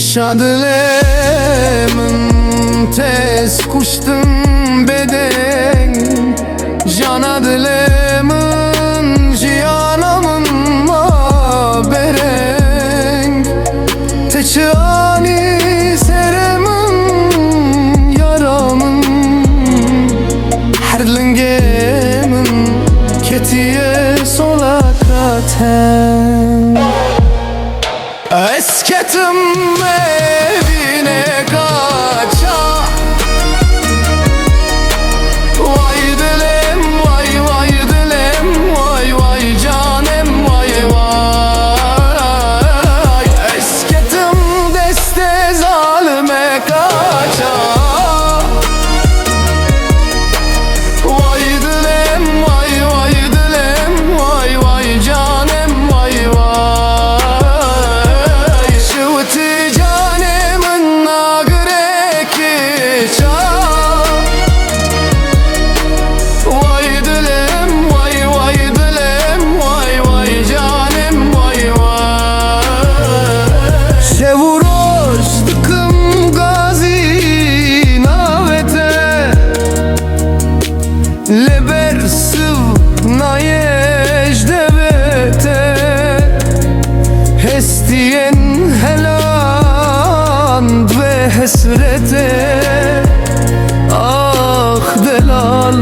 Şadılımın tez kuştum beden. Canadılımın cihanımın ma bereng Teçani seremin yaramın. Herdlingemin ketiye solakaten Esketim Leber sıv nayeş devete. Hestiyen helan ve hesrete. Ah delal.